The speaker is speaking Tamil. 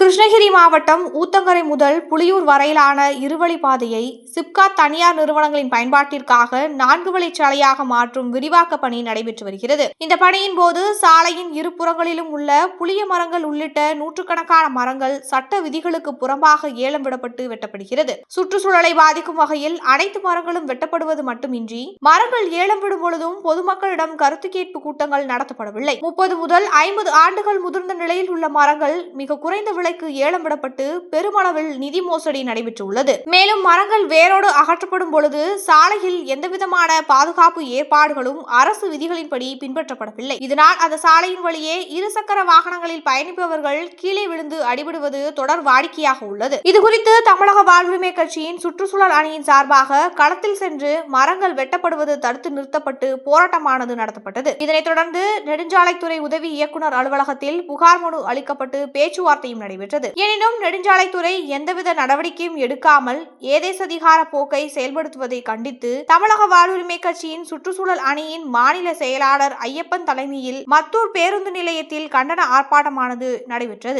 கிருஷ்ணகிரி மாவட்டம் ஊத்தங்கரை முதல் புலியூர் வரையிலான இருவழி பாதையை சிப்காட் தனியார் நிறுவனங்களின் பயன்பாட்டிற்காக நான்கு வழிச்சாலையாக மாற்றும் விரிவாக்க பணி நடைபெற்று வருகிறது. இந்த பணியின் போது சாலையின் இருபுறங்களிலும் உள்ள புளிய மரங்கள் உள்ளிட்ட நூற்றுக்கணக்கான மரங்கள் சட்ட விதிகளுக்கு புறம்பாக ஏலம் விடப்பட்டு வெட்டப்படுகிறது. சுற்றுச்சூழலை பாதிக்கும் வகையில் அனைத்து மரங்களும் வெட்டப்படுவது மட்டுமின்றி மரங்கள் ஏலம் விடும் பொழுதும் பொதுமக்களிடம் கருத்து கேட்பு கூட்டங்கள் நடத்தப்படவில்லை. முப்பது முதல் ஐம்பது ஆண்டுகள் முதிர்ந்த நிலையில் உள்ள மரங்கள் மிக குறைந்த விலைக்கு ஏலம் விடப்பட்டு பெருமளவில் நிதி மோசடி நடைபெற்றுள்ளது. மேலும் மரங்கள் வேரோடு அகற்றப்படும் பொழுது சாலையில் எந்தவிதமான பாதுகாப்பு ஏற்பாடுகளும் அரசு விதிகளின்படி பின்பற்றப்படவில்லை. இதனால் அந்த சாலையின் வழியே இருசக்கர வாகனங்களில் பயணிப்பவர்கள் கீழே விழுந்து அடிபடுவது தொடர் வாடிக்கையாக உள்ளது. இதுகுறித்து தமிழக வாழ்வுரிமை கட்சியின் சுற்றுச்சூழல் அணியின் சார்பாக களத்தில் சென்று மரங்கள் வெட்டப்படுவது தடுத்து நிறுத்தப்பட்டு போராட்டமானது நடத்தப்பட்டது. இதனைத் தொடர்ந்து நெடுஞ்சாலைத்துறை உதவி இயக்குநர் அலுவலகத்தில் புகார் மனு அளிக்கப்பட்டு பேச்சுவார்த்தையும் நடைபெற்றது. எனினும் நெடுஞ்சாலைத்துறை எந்தவித நடவடிக்கையும் எடுக்காமல் ஏதேசதிகார போக்கை செயல்படுத்துவதை கண்டித்து தமிழக வாழ்வுரிமை கட்சியின் சுற்றுச்சூழல் அணியின் மாநில செயலாளர் ஐயப்பன் தலைமையில் மத்தூர் பேருந்து நிலையத்தில் கண்டன ஆர்ப்பாட்டமானது நடைபெற்றது.